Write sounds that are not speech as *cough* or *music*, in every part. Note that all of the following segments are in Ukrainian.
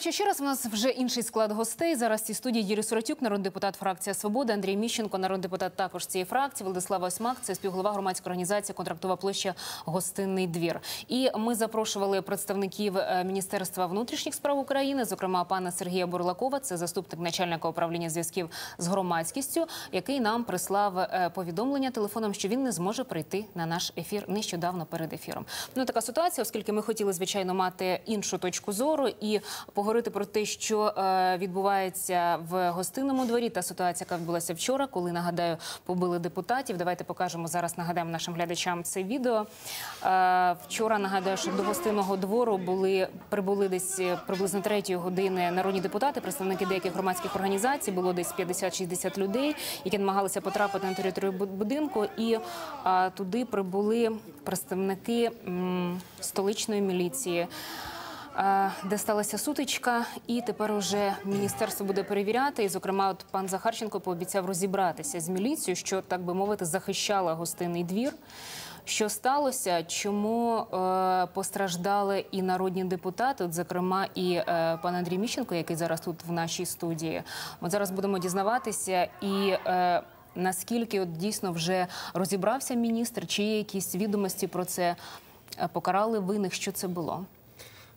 вечір ще раз. У нас вже інший склад гостей. Зараз в цій студії Юрій Соротюк, народний депутат фракція Свобода, Андрій Міщенко, народний депутат також цієї фракції, Владислава Осьмак, це співголова громадської організації Контрактова площа Гостинний двір. І ми запрошували представників е, Міністерства внутрішніх справ України, зокрема пана Сергія Бурлакова, це заступник начальника управління зв'язків з громадськістю, який нам прислав е, повідомлення телефоном, що він не зможе прийти на наш ефір нещодавно перед ефіром. Ну така ситуація, оскільки ми хотіли звичайно мати іншу точку зору і поговорити про те, що е, відбувається в гостинному дворі, та ситуація, яка відбулася вчора, коли нагадаю, побили депутатів. Давайте покажемо зараз. Нагадаємо нашим глядачам це відео. Е, вчора нагадаю, що до гостинного двору були прибули десь е, приблизно третьої години народні депутати, представники деяких громадських організацій. Було десь 50-60 людей, які намагалися потрапити на територію бу- будинку, і туди прибули представники столичної міліції. Е, Де сталася сутичка, і тепер уже міністерство буде перевіряти. І, зокрема, от пан Захарченко пообіцяв розібратися з міліцією, що так би мовити захищала гостинний двір. Що сталося? Чому е, постраждали і народні депутати, от, зокрема, і е, пан Андрій Міщенко, який зараз тут в нашій студії. От зараз будемо дізнаватися і. Е, Наскільки от дійсно вже розібрався міністр, чи є якісь відомості про це Е, покарали винних? Що це було?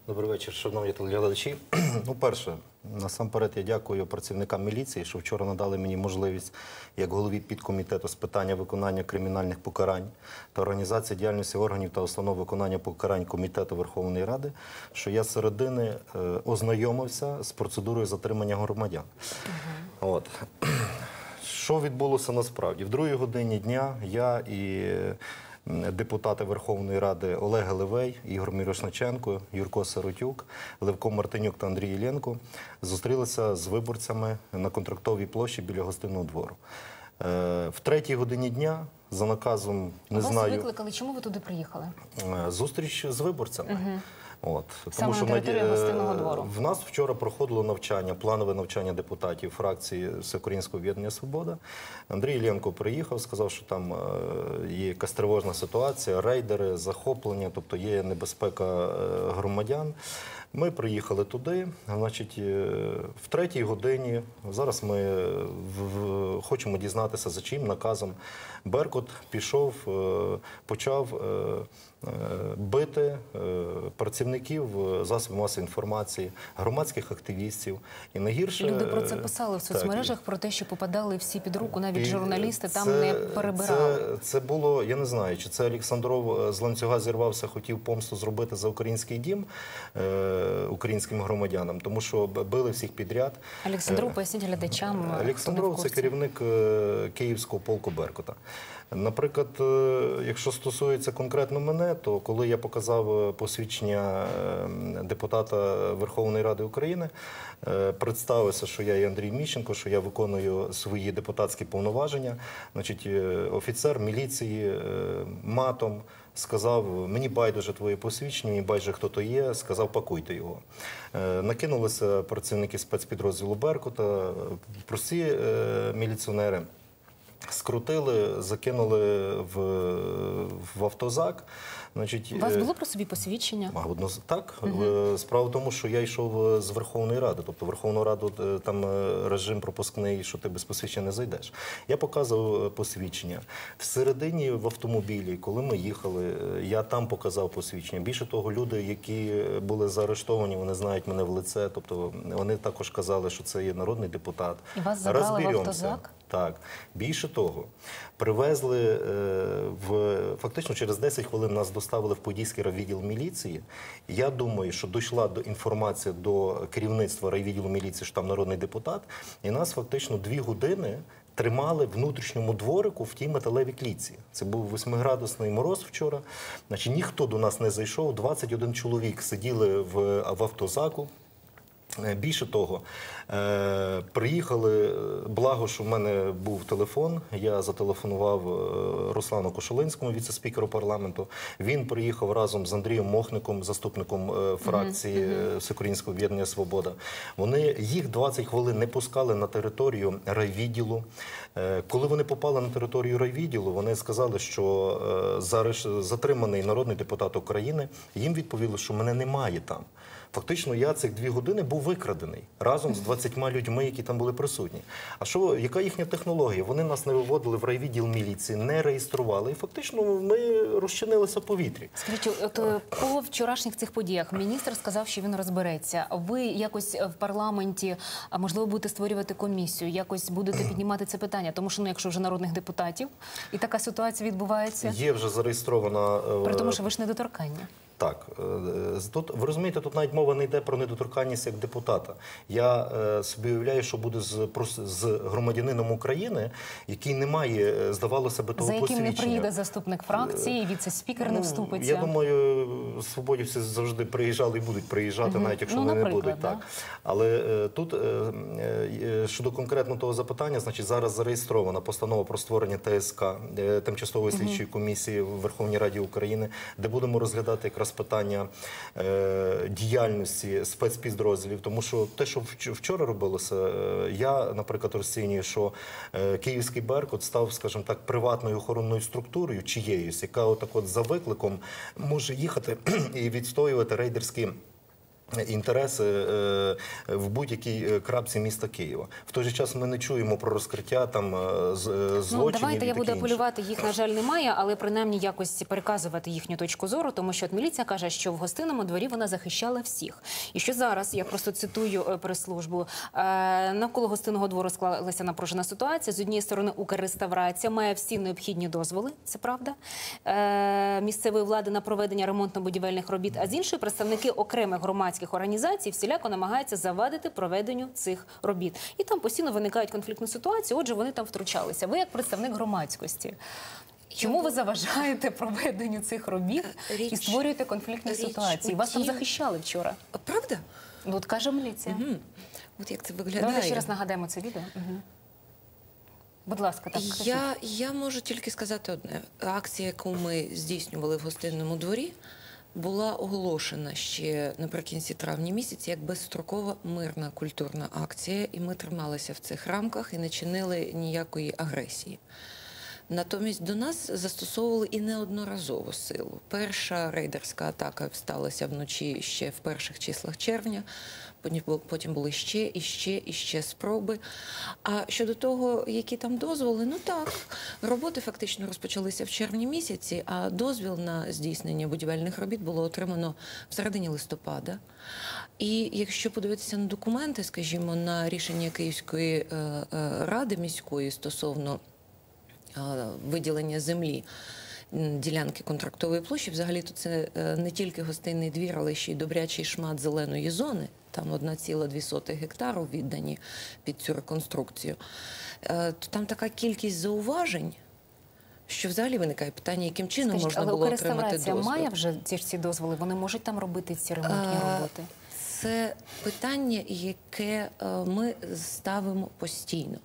Добрий вечір, шановні телеглядачі. *clears throat* Ну, перше, насамперед, я дякую працівникам міліції, що вчора надали мені можливість, як голові підкомітету з питання виконання кримінальних покарань та організації діяльності органів та установ виконання покарань комітету Верховної Ради, що я середини е, ознайомився з процедурою затримання громадян. От. *clears throat* Що відбулося насправді? В другій годині дня я і депутати Верховної Ради Олег Левей, Ігор Мірошниченко, Юрко Сиротюк, Левко Мартинюк та Андрій Єлєнко зустрілися з виборцями на контрактовій площі біля гостинного двору. Е, В третій годині дня за наказом не Вас знаю викликали. Чому ви туди приїхали? е, зустріч з виборцями. От Саме території наді- е, Гостинного двору. в нас вчора проходило навчання, планове навчання депутатів фракції Всеукраїнського об'єднання Свобода. Андрій Іллєнко приїхав, сказав, що там е, є якась тривожна ситуація, рейдери, захоплення, тобто є небезпека е, громадян. Ми приїхали туди. Значить, е, в третій годині зараз ми в- в- хочемо дізнатися, за чим наказом Беркут пішов, е, почав е, е, бити е, працівників е, засобів масової інформації, громадських активістів. І найгірше Люди про це писали в так, соцмережах, про те, що попадали всі під руку, навіть і журналісти там не перебирали. Це, це було, я не знаю, чи це Олександров е, з ланцюга зірвався, хотів помсту зробити за український дім е, українським громадянам, тому що били всіх підряд. Олександру, поясніть глядачам. Олександров це керівник е, Київського полку Беркута. Наприклад, е, якщо стосується конкретно мене, то коли я показав е, посвідчення е, депутата Верховної Ради України, е, представився, що я є Андрій Міщенко, що я виконую свої депутатські повноваження, значить, е, офіцер міліції е, матом. Сказав, мені байдуже твоє посвідчення, мені байдуже, хто то є. Сказав, пакуйте його. Е, Накинулися працівники спецпідрозділу Беркута, прості е, міліціонери. Скрутили, закинули в, в автозак. Значить, У вас е, було про собі посвідчення? одно так. Е, Справа в тому, що я йшов е, з Верховної Ради. Тобто Верховну Раду там режим пропускний, що ти без посвідчення не зайдеш. Я показував посвідчення. Всередині в автомобілі, коли ми їхали, я там показав посвідчення. Більше того, люди, які були заарештовані, вони знають мене в лице. Тобто вони також казали, що це є народний депутат. І вас забрали в автозак? Так, більше того, привезли е, в фактично через 10 хвилин нас доставили в Подільський райвідділ міліції. Я думаю, що дійшла до інформація до керівництва райвідділу міліції, що там народний депутат, і нас фактично дві години. Тримали в внутрішньому дворику в тій металевій клітці. Це був восьмиградусний мороз вчора. Значить, ніхто до нас не зайшов. 21 чоловік сиділи в, в автозаку. Е, Більше того, е, приїхали, е, благо, що в мене був телефон. Я зателефонував Руслану Кошелинському, віце-спікеру парламенту. Він приїхав разом з Андрієм Мохником, заступником фракції Всеукраїнського об'єднання Свобода. Вони їх 20 хвилин не пускали на територію райвідділу. Коли вони попали на територію райвідділу, вони сказали, що зареш- затриманий народний депутат України. Їм відповіли, що мене немає там. Фактично, я цих дві години був викрадений разом з 20 людьми, які там були присутні. А що, яка їхня технологія? Вони нас не виводили в райвідділ міліції, не реєстрували, і фактично ми розчинилися в повітрі. Скажіть, от е, по вчорашніх цих подіях міністр сказав, що він розбереться. Ви якось в парламенті, можливо, будете створювати комісію, якось будете *clears throat* піднімати це питання, тому що ну, якщо вже народних депутатів і така ситуація відбувається, Є вже зареєстрована е, при тому, що ви ж недоторкання. Так, е, тут ви розумієте, тут навіть мова не йде про недоторканність як депутата. Я е, собі уявляю, що буде з з громадянином України, який не має, е, здавалося би, того За яким не приїде заступник фракції, віце-спікер не Ну, вступиться. Я думаю, свободівці завжди приїжджали і будуть приїжджати, навіть якщо Ну, вони не будуть. да. Так. Але тут щодо конкретно того запитання, значить, зараз зареєстрована постанова про створення ТСК тимчасової слідчої комісії в Верховній Раді України, де будемо розглядати якраз питання е, діяльності спецпідрозділів. Тому що те, що вчора робилося, е, я, наприклад, розцінюю, що е, Київський Беркут став, скажімо так, приватною охоронною структурою чиєюсь, яка отак от за викликом може їхати *clears throat* і відстоювати рейдерські. Інтереси е, в будь-якій е, крапці міста Києва. В той же час ми не чуємо про розкриття там е, е, злочинів. Ну, давайте і я буду апелювати. Їх, на жаль, немає, але принаймні якось переказувати їхню точку зору, тому що от міліція каже, що в гостинному дворі вона захищала всіх. І що зараз, я просто цитую прес-службу, навколо гостинного двору склалася напружена ситуація. З однієї сторони, Укрреставрація має всі необхідні дозволи, це правда, місцевої влади на проведення ремонтно-будівельних робіт, а з іншої представники окремих громадських організацій всіляко намагаються завадити проведенню цих робіт. І там постійно виникають конфліктні ситуації. Отже, вони там втручалися. Ви як представник громадськості. Чому ви заважаєте проведенню цих робіт і створюєте конфліктні річ ситуації? Вас там захищали вчора. Правда? Ну, от каже міліція. Мгм. От як це виглядає. Давайте ще раз нагадаємо це відео. Угу. Будь ласка, так. кажіть. Я, я можу тільки сказати одне: акція, яку ми здійснювали в гостинному дворі, була оголошена ще наприкінці травня місяці як безстрокова мирна культурна акція, і ми трималися в цих рамках і не чинили ніякої агресії. Натомість до нас застосовували і неодноразово силу. Перша рейдерська атака сталася вночі ще в перших числах червня. потім були ще і ще і ще спроби. А щодо того, які там дозволи, ну так, роботи фактично розпочалися в червні місяці, а дозвіл на здійснення будівельних робіт було отримано в середині листопада. І якщо подивитися на документи, скажімо, на рішення Київської е, е, ради міської стосовно виділення землі. Ділянки контрактової площі, взагалі то це е, не тільки гостинний двір, але ще й добрячий шмат зеленої зони. Там 1,2 гектару віддані під цю реконструкцію. Е, То там така кількість зауважень, що взагалі виникає питання, яким чином Скажіть, можна але було отримати дозвіл. має вже ці ж ці дозволи? Вони можуть там робити ці ремонтні Е, роботи? Це питання, яке е, ми ставимо постійно.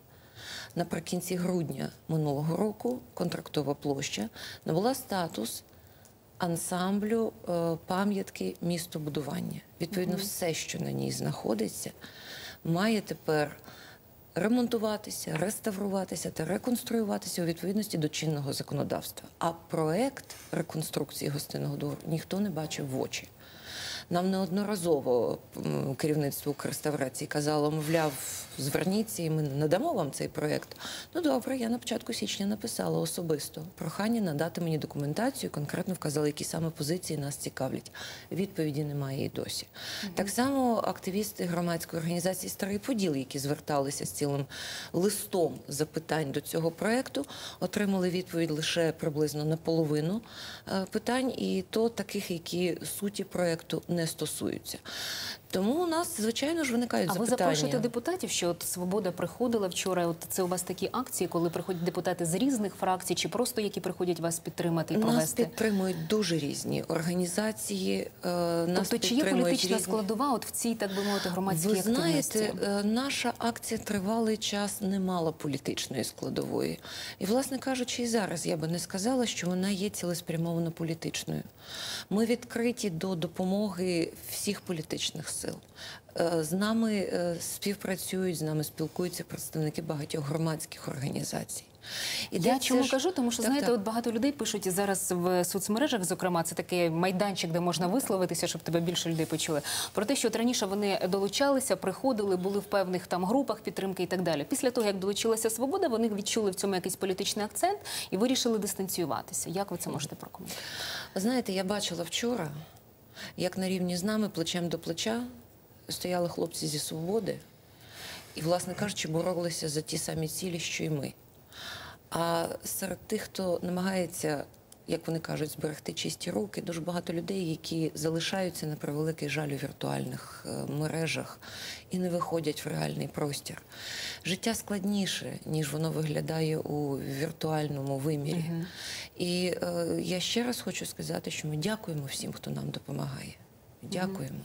Наприкінці грудня минулого року контрактова площа набула статус ансамблю е, пам'ятки містобудування. Відповідно, все, що на ній знаходиться, має тепер ремонтуватися, реставруватися та реконструюватися у відповідності до чинного законодавства. А проект реконструкції гостинного двору ніхто не бачив в очі. Нам неодноразово керівництво Укрреставрації казало, мовляв, зверніться, і ми надамо вам цей проєкт. Ну добре, я на початку січня написала особисто прохання надати мені документацію, конкретно вказали, які саме позиції нас цікавлять. Відповіді немає і досі. Так само активісти громадської організації Старий Поділ, які зверталися з цілим листом запитань до цього проєкту, отримали відповідь лише приблизно на половину е, питань, і то таких, які суті проєкту не стосуються. Тому у нас, звичайно ж, виникають А ви запитання. запрошуєте депутатів, що от свобода приходила вчора? От це у вас такі акції, коли приходять депутати з різних фракцій, чи просто які приходять вас підтримати і Нас провести? підтримують дуже різні організації. е, Нас Тобто, чи є політична різні... складова от в цій, так би мовити, громадській Ви активності? знаєте, е, наша акція тривалий час не мала політичної складової. І, власне кажучи, і зараз я би не сказала, що вона є цілеспрямовано політичною. Ми відкриті до допомоги всіх політичних сил. Е, З нами е, співпрацюють, з нами спілкуються представники багатьох громадських організацій. Я чому ж- кажу, тому що Так, знаєте, так. от багато людей пишуть зараз в соцмережах, зокрема, це такий майданчик, де можна висловитися, щоб тебе більше людей почули. Про те, що от раніше вони долучалися, приходили, були в певних там групах підтримки і так далі. Після того, як долучилася свобода, вони відчули в цьому якийсь політичний акцент і вирішили дистанціюватися. Як ви це можете прокоментувати? Знаєте, я бачила вчора, як на рівні з нами плечем до плеча стояли хлопці зі свободи і, власне кажучи, боролися за ті самі цілі, що й ми. А серед тих, хто намагається, як вони кажуть, зберегти чисті руки, дуже багато людей, які залишаються на превеликий жаль у віртуальних е, мережах і не виходять в реальний простір. Життя складніше, ніж воно виглядає у віртуальному вимірі. І е, я ще раз хочу сказати, що ми дякуємо всім, хто нам допомагає. Дякуємо.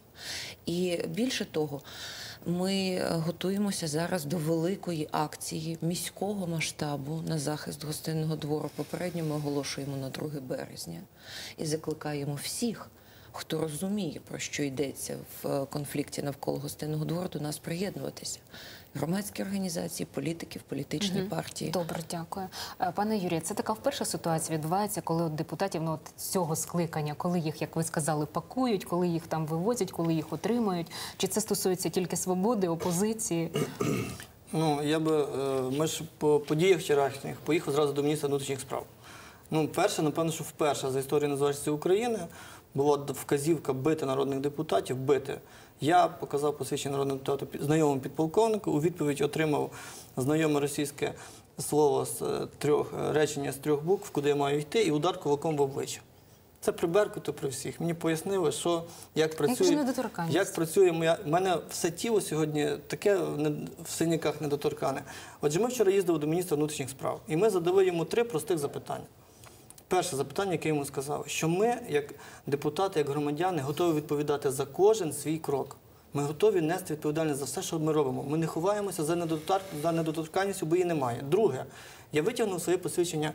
І більше того, ми е, готуємося зараз до великої акції міського масштабу на захист гостинного двору. Попередньо ми оголошуємо на 2 березня і закликаємо всіх, хто розуміє, про що йдеться в е, конфлікті навколо гостинного двору, до нас приєднуватися. Громадські організації, політиків, політичні партії. Добре, дякую. Е, Пане Юрію, це така вперше ситуація відбувається, коли от депутатів ну, от цього скликання, коли їх, як ви сказали, пакують, коли їх там вивозять, коли їх отримують. Чи це стосується тільки свободи, опозиції? Ну, я би, е, ми ж по подіях вчорашніх поїхав зразу до міністра внутрішніх справ. Ну, перше, напевно, що вперше за історію незалежності України була вказівка бити народних депутатів, бити. Я показав посвідчення народного депутата знайомому підполковнику, у відповідь отримав знайоме російське слово з е, трьох е, речення з трьох букв, куди я маю йти, і удар кулаком в обличчя. Це при Беркуту при всіх. Мені пояснили, що як працює, як працює моя. У мене все тіло сьогодні таке в синяках недоторкане. Отже, ми вчора їздили до міністра внутрішніх справ, і ми задали йому три простих запитання. Перше запитання, яке йому сказав, що ми, як депутати, як громадяни, готові відповідати за кожен свій крок. Ми готові нести відповідальність за все, що ми робимо. Ми не ховаємося за, недотор... за недоторканністю, бо її немає. Друге, я витягнув своє посвідчення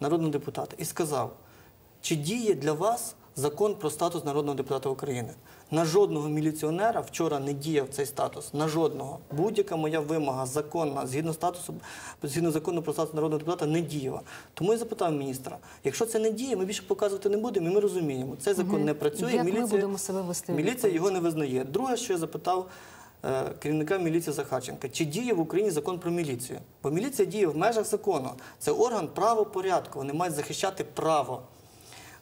народного депутата і сказав, чи діє для вас закон про статус народного депутата України? На жодного міліціонера вчора не діяв цей статус. На жодного. Будь-яка моя вимога законна, згідно статусу, згідно закону про статус народного депутата, не діяла. Тому я запитав міністра: якщо це не діє, ми більше показувати не будемо, і ми розуміємо, цей закон не працює. Як ми міліція, будемо себе вести Міліція його не визнає. Друге, що я запитав е, керівника міліції Захарченка, чи діє в Україні закон про міліцію? Бо міліція діє в межах закону. Це орган правопорядку. Вони мають захищати право.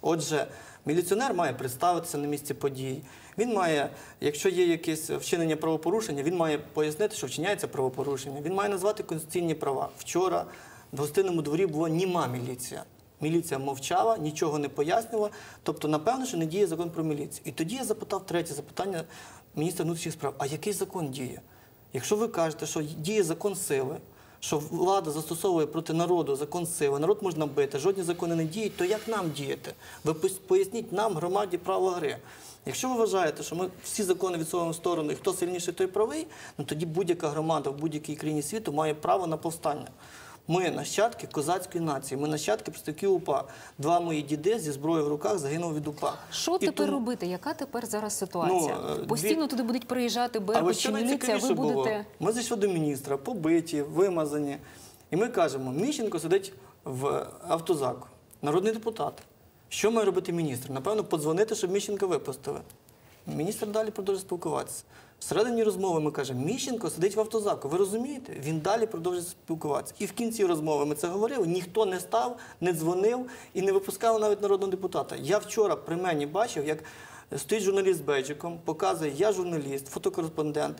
Отже, міліціонер має представитися на місці подій. Він має, якщо є якесь вчинення правопорушення, він має пояснити, що вчиняється правопорушення. Він має назвати конституційні права. Вчора в гостинному дворі була німа міліція. Міліція мовчала, нічого не пояснювала. Тобто, напевно, що не діє закон про міліцію. І тоді я запитав третє запитання міністра внутрішніх справ: а який закон діє? Якщо ви кажете, що діє закон сили, що влада застосовує проти народу закон сили, народ можна бити, жодні закони не діють, то як нам діяти? Ви поясніть нам, громаді, право гри. Якщо ви вважаєте, що ми всі закони відсовуємо в сторону, і хто сильніший, той правий, ну тоді будь-яка громада в будь-якій країні світу має право на повстання. Ми нащадки козацької нації, ми нащадки представників УПА. Два мої діди зі зброєю в руках загинули від УПА. Що тепер тому- робити? Яка тепер зараз ситуація? Ну, е, дві- Постійно туди будуть приїжджати що міліція, ви найцікавіше було? будете... Ми зайшли до міністра, побиті, вимазані. І ми кажемо, Міщенко сидить в автозаку, народний депутат. Що має робити міністр? Напевно, подзвонити, щоб Міщенка випустили. Міністр далі продовжує спілкуватися. Всередині розмови ми кажемо, Міщенко сидить в автозаку. Ви розумієте? Він далі продовжує спілкуватися. І в кінці розмови ми це говорили. Ніхто не став, не дзвонив і не випускав навіть народного депутата. Я вчора при мені бачив, як стоїть журналіст з бейджиком, показує, я журналіст, фотокореспондент.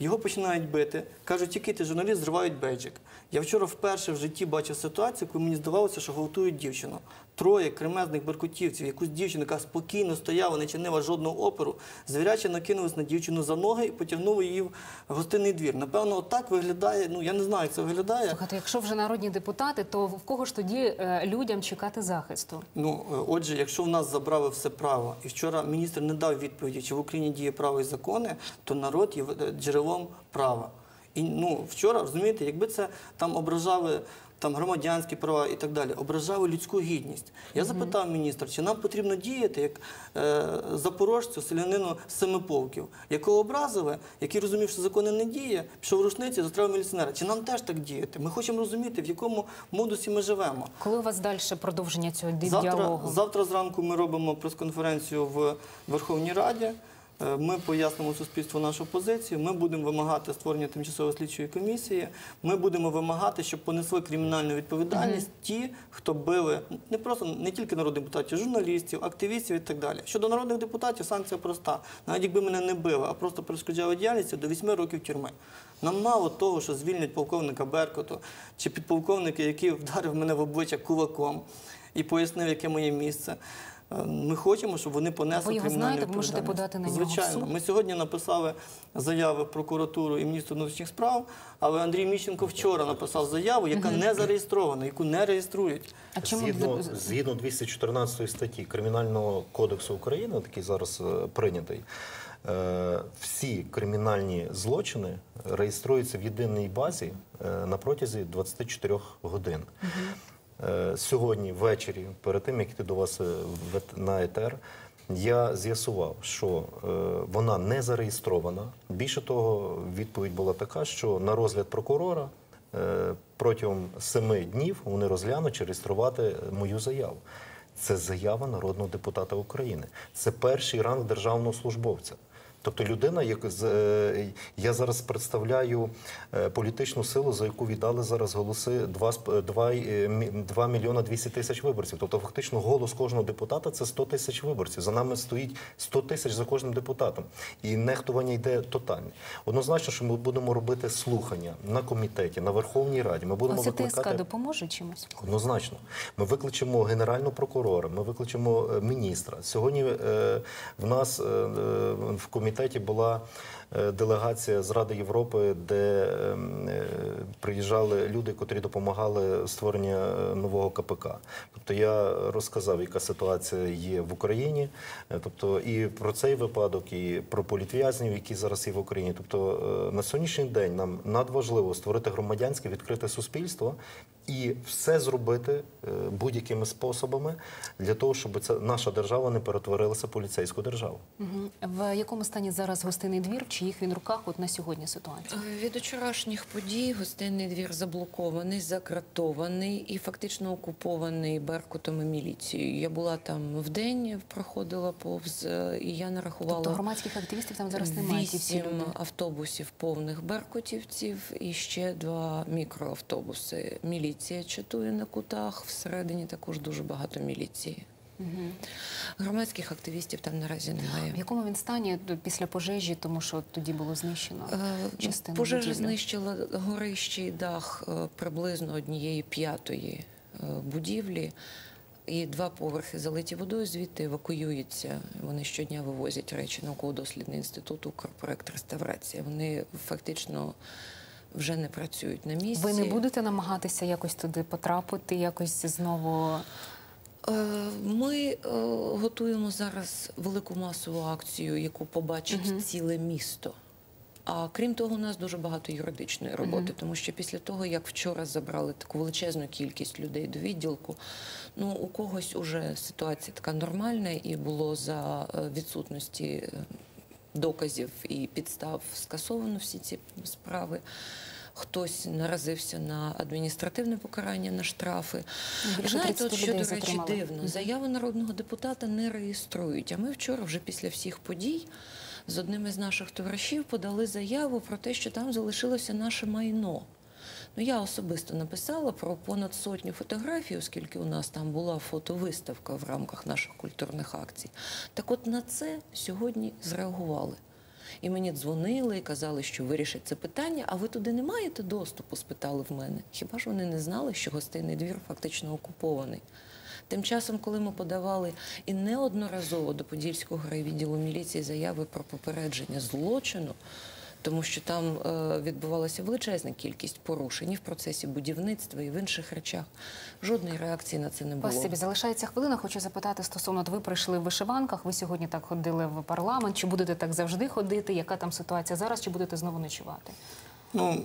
Його починають бити, кажуть, який ти журналіст, зривають бейджик. Я вчора вперше в житті бачив ситуацію, коли мені здавалося, що гвалтують дівчину. Троє кремезних беркутівців, якусь дівчину, яка спокійно стояла, не чинила жодного опору, звіряче накинулись на дівчину за ноги і потягнули її в гостинний двір. Напевно, отак виглядає. Ну я не знаю, як це виглядає. Слухайте, якщо вже народні депутати, то в кого ж тоді е, людям чекати захисту? Ну, е, отже, якщо в нас забрали все право, і вчора міністр не дав відповіді, чи в Україні діє право і закони, то народ є е, джерелом права. І ну, вчора, розумієте, якби це там ображали там громадянські права і так далі, ображали людську гідність. Я запитав міністра, чи нам потрібно діяти як е, запорожцю, селянину з Семиповків, якого образили, який розумів, що закони не діє, пішов в рушниці, застрелив міліціонера. Чи нам теж так діяти? Ми хочемо розуміти, в якому модусі ми живемо. Коли у вас далі продовження цього Завтра, діалогу? завтра зранку ми робимо прес-конференцію в Верховній Раді. Е, Ми пояснимо суспільству нашу позицію. Ми будемо вимагати створення тимчасової слідчої комісії. Ми будемо вимагати, щоб понесли кримінальну відповідальність ті, хто били не просто не тільки народних депутатів, журналістів, активістів і так далі. Щодо народних депутатів, санкція проста. Навіть якби мене не били, а просто перешкоджали діяльність до 8 років тюрми. Нам мало того, що звільнять полковника Беркуту чи підполковника, який вдарив мене в обличчя кулаком і пояснив, яке моє місце. Е, Ми хочемо, щоб вони понесли кримінальну знаєте, ви можете відповідальність. подати на нього Звичайно. Ми сьогодні написали заяви в прокуратуру і міністру внутрішніх справ, але Андрій Міщенко вчора написав заяву, яка не зареєстрована, яку не реєструють. А чому Згідно, згідно 214 статті Кримінального кодексу України, який зараз е, прийнятий, е, всі кримінальні злочини реєструються в єдиній базі на протязі 24 годин. Сьогодні ввечері, перед тим як йти до вас е, на етер, я з'ясував, що е, вона не зареєстрована. Більше того, відповідь була така, що на розгляд прокурора е, протягом семи днів вони розглянуть чи реєструвати мою заяву. Це заява народного депутата України. Це перший ранг державного службовця. Тобто людина, як з е, я зараз представляю е, політичну силу, за яку віддали зараз голоси 2, 2, 2 мільйона 200 тисяч виборців. Тобто, фактично, голос кожного депутата це 100 тисяч виборців. За нами стоїть 100 тисяч за кожним депутатом. І нехтування йде тотальне. Однозначно, що ми будемо робити слухання на комітеті, на Верховній Раді. Ми будемо Оце ТСК викликати допоможе чимось? Однозначно, ми викличемо генерального прокурора, ми викличемо е, міністра. Сьогодні е, в нас е, в комітеті була е, делегація з Ради Європи, де е, е, приїжджали люди, котрі допомагали створення е, нового КПК. Тобто я розказав, яка ситуація є в Україні. Тобто і про цей випадок, і про політв'язнів, які зараз є в Україні. Тобто на сьогоднішній день нам надважливо створити громадянське відкрите суспільство і все зробити е, будь-якими способами для того, щоб це наша держава не перетворилася в поліцейську державу. В якому стані зараз гостинний двір? В чиїх він руках от на сьогодні ситуація? Е, Від вчорашніх подій гостинний двір заблокований, закратований і фактично окупований Беркутом і міліцією. Я була там в день, проходила повз, е, і я нарахувала Тобто громадських активістів там зараз немає. Вісім автобусів повних беркутівців і ще два мікроавтобуси. Міліція чатує на кутах. Всередині також дуже багато міліції. Громадських активістів там наразі немає. В якому він стані після пожежі, тому що тоді було знищено Е, частину Пожежа знищила горище і дах е, приблизно однієї п'ятої е, будівлі. І два поверхи залиті водою, звідти евакуюються. Вони щодня вивозять речі науково-дослідний інститут «Укрпроект реставрація. Вони фактично вже не працюють на місці. Ви не будете намагатися якось туди потрапити, якось знову Е, Ми е, готуємо зараз велику масову акцію, яку побачить ціле місто. А крім того, у нас дуже багато юридичної роботи, тому що після того, як вчора забрали таку величезну кількість людей до відділку, ну у когось уже ситуація така нормальна, і було за е, відсутності доказів і підстав скасовано всі ці справи. Хтось наразився на адміністративне покарання, на штрафи. Знаєте, от що, до речі, затримали. дивно. Заяви народного депутата не реєструють. А ми вчора, вже після всіх подій, з одним із наших товаришів подали заяву про те, що там залишилося наше майно. Ну, я особисто написала про понад сотню фотографій, оскільки у нас там була фотовиставка в рамках наших культурних акцій. Так от на це сьогодні зреагували. І мені дзвонили і казали, що вирішать це питання, а ви туди не маєте доступу? спитали в мене. Хіба ж вони не знали, що гостинний двір фактично окупований? Тим часом, коли ми подавали і неодноразово до Подільського райвідділу міліції заяви про попередження злочину, тому що там е, відбувалася величезна кількість порушень і в процесі будівництва, і в інших речах. Жодної реакції на це не було. Спасибі. Залишається хвилина. Хочу запитати стосовно, ви прийшли в вишиванках. Ви сьогодні так ходили в парламент. Чи будете так завжди ходити? Яка там ситуація зараз? Чи будете знову ночувати? Ну,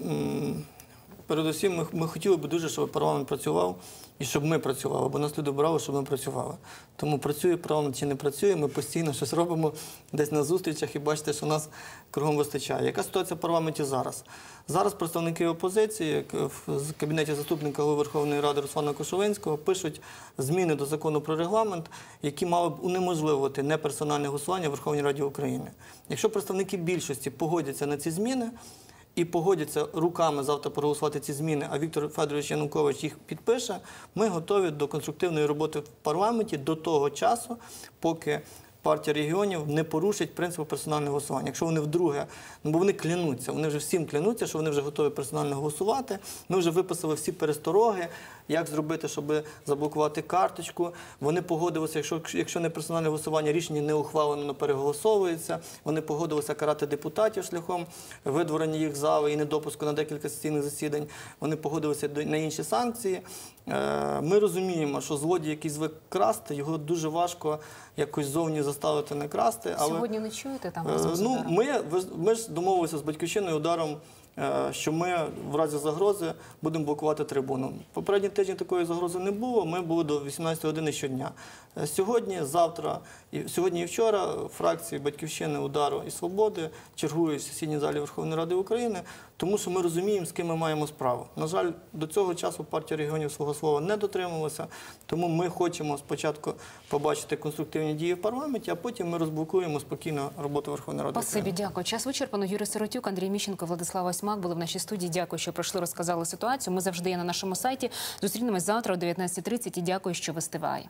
передусім ми, ми хотіли б дуже, щоб парламент працював і щоб ми працювали, бо нас люди брали, щоб ми працювали. Тому працює парламент чи не працює, ми постійно щось робимо десь на зустрічах і бачите, що нас кругом вистачає. Яка ситуація в парламенті зараз? Зараз представники опозиції в кабінеті заступника голови Верховної Ради Руслана Кошовинського пишуть зміни до закону про регламент, які мали б унеможливити неперсональне голосування в Верховній Раді України. Якщо представники більшості погодяться на ці зміни, і погодяться руками завтра проголосувати ці зміни, а Віктор Федорович Янукович їх підпише, ми готові до конструктивної роботи в парламенті до того часу, поки партія регіонів не порушить принципи персонального голосування. Якщо вони вдруге, ну бо вони клянуться, вони вже всім клянуться, що вони вже готові персонально голосувати. Ми вже виписали всі перестороги, як зробити, щоб заблокувати карточку. Вони погодилися, якщо, якщо не персональне голосування, рішення не ухвалено, переголосовується. Вони погодилися карати депутатів шляхом видворення їх зали і недопуску на декілька сесійних засідань. Вони погодилися на інші санкції. Е, Ми розуміємо, що злодій, який звик красти, його дуже важко якось зовні заставити не красти. Але Сьогодні не чуєте там Е, Ну, ми, ж- ми ж домовилися з батьківщиною ударом, е, що ми в разі загрози будемо блокувати трибуну. Попередній тиждень такої загрози не було. Ми були до 18 години щодня. Сьогодні, завтра, і сьогодні і вчора фракції Батьківщини, Удару і Свободи чергують в сесійній залі Верховної Ради України, тому що ми розуміємо, з ким ми маємо справу. На жаль, до цього часу партія регіонів свого слова не дотримувалася, тому ми хочемо спочатку побачити конструктивні дії в парламенті, а потім ми розблокуємо спокійно роботу Верховної Ради. Спасибі, дякую. Час вичерпано. Юрій Сиротюк, Андрій Міщенко, Владислав Осьмак були в нашій студії. Дякую, що прийшли, розказали ситуацію. Ми завжди є на нашому сайті. Зустрінемось завтра о 19.30 і дякую, що ви стиває.